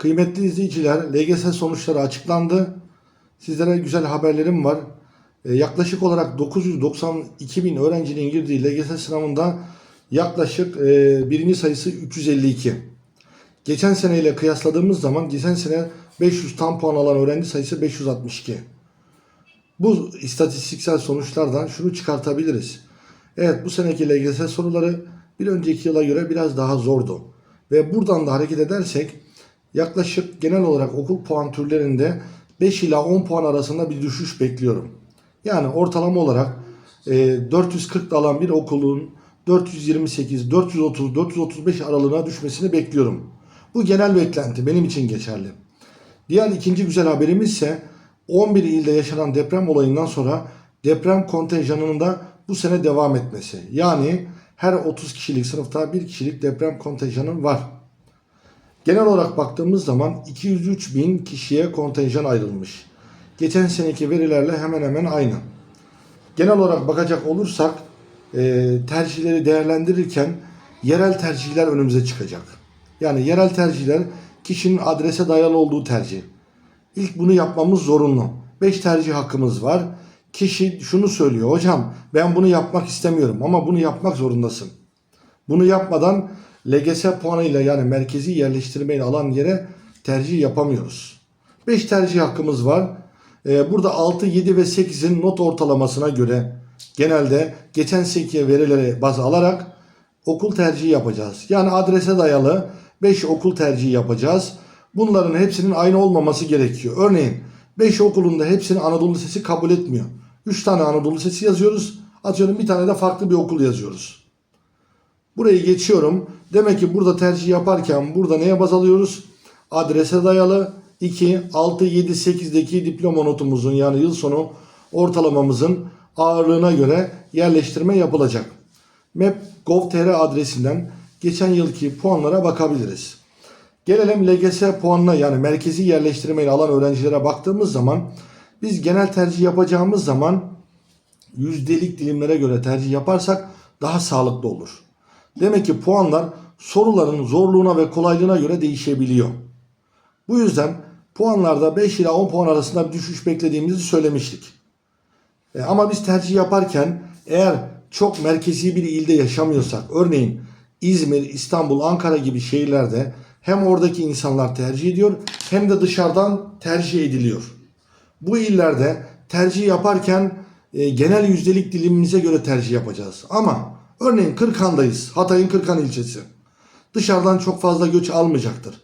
Kıymetli izleyiciler, LGS sonuçları açıklandı. Sizlere güzel haberlerim var. Ee, yaklaşık olarak 992 bin öğrencinin girdiği LGS sınavında yaklaşık e, birinci sayısı 352. Geçen seneyle kıyasladığımız zaman geçen sene 500 tam puan alan öğrenci sayısı 562. Bu istatistiksel sonuçlardan şunu çıkartabiliriz. Evet bu seneki LGS soruları bir önceki yıla göre biraz daha zordu. Ve buradan da hareket edersek yaklaşık genel olarak okul puan türlerinde 5 ila 10 puan arasında bir düşüş bekliyorum. Yani ortalama olarak e, 440 alan bir okulun 428, 430, 435 aralığına düşmesini bekliyorum. Bu genel beklenti benim için geçerli. Diğer ikinci güzel haberimiz ise 11 ilde yaşanan deprem olayından sonra deprem kontenjanının da bu sene devam etmesi. Yani her 30 kişilik sınıfta bir kişilik deprem kontenjanı var. Genel olarak baktığımız zaman 203 bin kişiye kontenjan ayrılmış. Geçen seneki verilerle hemen hemen aynı. Genel olarak bakacak olursak e, tercihleri değerlendirirken yerel tercihler önümüze çıkacak. Yani yerel tercihler kişinin adrese dayalı olduğu tercih. İlk bunu yapmamız zorunlu. 5 tercih hakkımız var. Kişi şunu söylüyor. Hocam ben bunu yapmak istemiyorum ama bunu yapmak zorundasın. Bunu yapmadan LGS puanıyla yani merkezi yerleştirmeyle alan yere tercih yapamıyoruz. 5 tercih hakkımız var. Ee, burada 6, 7 ve 8'in not ortalamasına göre genelde geçen seneki verileri baz alarak okul tercihi yapacağız. Yani adrese dayalı 5 okul tercihi yapacağız. Bunların hepsinin aynı olmaması gerekiyor. Örneğin 5 okulunda hepsini Anadolu Lisesi kabul etmiyor. 3 tane Anadolu Lisesi yazıyoruz. Atıyorum bir tane de farklı bir okul yazıyoruz. Burayı geçiyorum. Demek ki burada tercih yaparken burada neye baz alıyoruz? Adrese dayalı 2, 6, 7, 8'deki diploma notumuzun yani yıl sonu ortalamamızın ağırlığına göre yerleştirme yapılacak. map.gov.tr adresinden geçen yılki puanlara bakabiliriz. Gelelim LGS puanına yani merkezi yerleştirmeyle alan öğrencilere baktığımız zaman biz genel tercih yapacağımız zaman yüzdelik dilimlere göre tercih yaparsak daha sağlıklı olur. Demek ki puanlar soruların zorluğuna ve kolaylığına göre değişebiliyor. Bu yüzden puanlarda 5 ila 10 puan arasında bir düşüş beklediğimizi söylemiştik. E, ama biz tercih yaparken eğer çok merkezi bir ilde yaşamıyorsak örneğin İzmir, İstanbul, Ankara gibi şehirlerde hem oradaki insanlar tercih ediyor hem de dışarıdan tercih ediliyor. Bu illerde tercih yaparken e, genel yüzdelik dilimimize göre tercih yapacağız. Ama örneğin Kırkan'dayız. Hatay'ın Kırkan ilçesi. Dışarıdan çok fazla göç almayacaktır.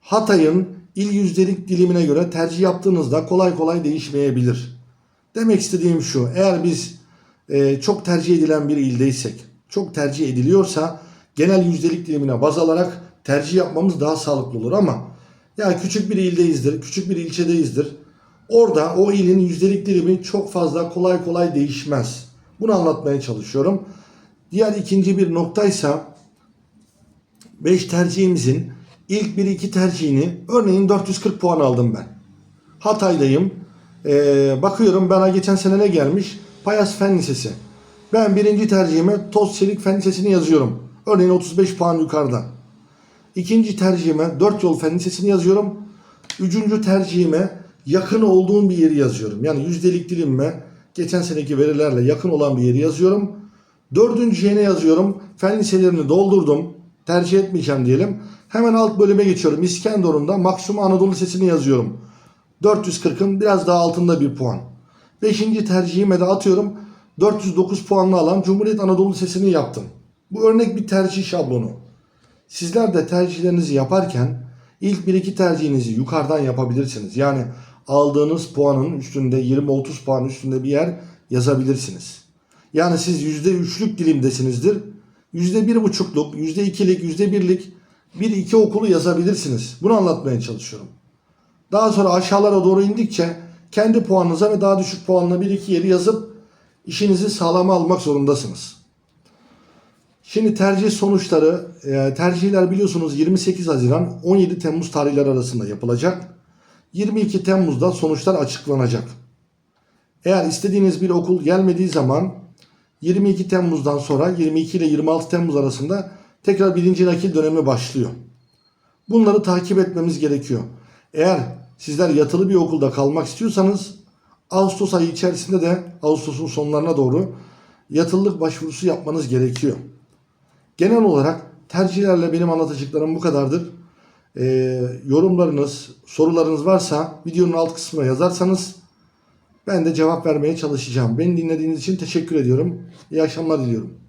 Hatay'ın il yüzdelik dilimine göre tercih yaptığınızda kolay kolay değişmeyebilir. Demek istediğim şu. Eğer biz e, çok tercih edilen bir ildeysek, çok tercih ediliyorsa genel yüzdelik dilimine baz alarak tercih yapmamız daha sağlıklı olur ama ya küçük bir ildeyizdir, küçük bir ilçedeyizdir. Orada o ilin yüzdelik dilimi çok fazla kolay kolay değişmez. Bunu anlatmaya çalışıyorum. Diğer ikinci bir noktaysa 5 tercihimizin ilk 1-2 tercihini örneğin 440 puan aldım ben. Hatay'dayım. Ee, bakıyorum bana geçen sene ne gelmiş? Payas Fen Lisesi. Ben birinci tercihime Toz Çelik Fen Lisesi'ni yazıyorum. Örneğin 35 puan yukarıda. İkinci tercihime 4 yol fen lisesini yazıyorum. Üçüncü tercihime yakın olduğum bir yeri yazıyorum. Yani yüzdelik dilimime geçen seneki verilerle yakın olan bir yeri yazıyorum. Dördüncüye ne yazıyorum? Fen liselerini doldurdum. Tercih etmeyeceğim diyelim. Hemen alt bölüme geçiyorum. İskenderun'da Maksimum Anadolu Lisesi'ni yazıyorum. 440'ın biraz daha altında bir puan. Beşinci tercihime de atıyorum. 409 puanlı alan Cumhuriyet Anadolu Lisesi'ni yaptım. Bu örnek bir tercih şablonu. Sizler de tercihlerinizi yaparken ilk 1-2 tercihinizi yukarıdan yapabilirsiniz. Yani aldığınız puanın üstünde 20-30 puan üstünde bir yer yazabilirsiniz. Yani siz %3'lük dilimdesinizdir. %1,5'luk, %2'lik, %1'lik bir iki okulu yazabilirsiniz. Bunu anlatmaya çalışıyorum. Daha sonra aşağılara doğru indikçe kendi puanınıza ve daha düşük puanla bir iki yeri yazıp işinizi sağlama almak zorundasınız. Şimdi tercih sonuçları, e, tercihler biliyorsunuz 28 Haziran 17 Temmuz tarihleri arasında yapılacak. 22 Temmuz'da sonuçlar açıklanacak. Eğer istediğiniz bir okul gelmediği zaman 22 Temmuz'dan sonra 22 ile 26 Temmuz arasında tekrar birinci nakil dönemi başlıyor. Bunları takip etmemiz gerekiyor. Eğer sizler yatılı bir okulda kalmak istiyorsanız Ağustos ayı içerisinde de Ağustos'un sonlarına doğru yatılılık başvurusu yapmanız gerekiyor. Genel olarak tercihlerle benim anlatacaklarım bu kadardır. Ee, yorumlarınız, sorularınız varsa videonun alt kısmına yazarsanız ben de cevap vermeye çalışacağım. Beni dinlediğiniz için teşekkür ediyorum. İyi akşamlar diliyorum.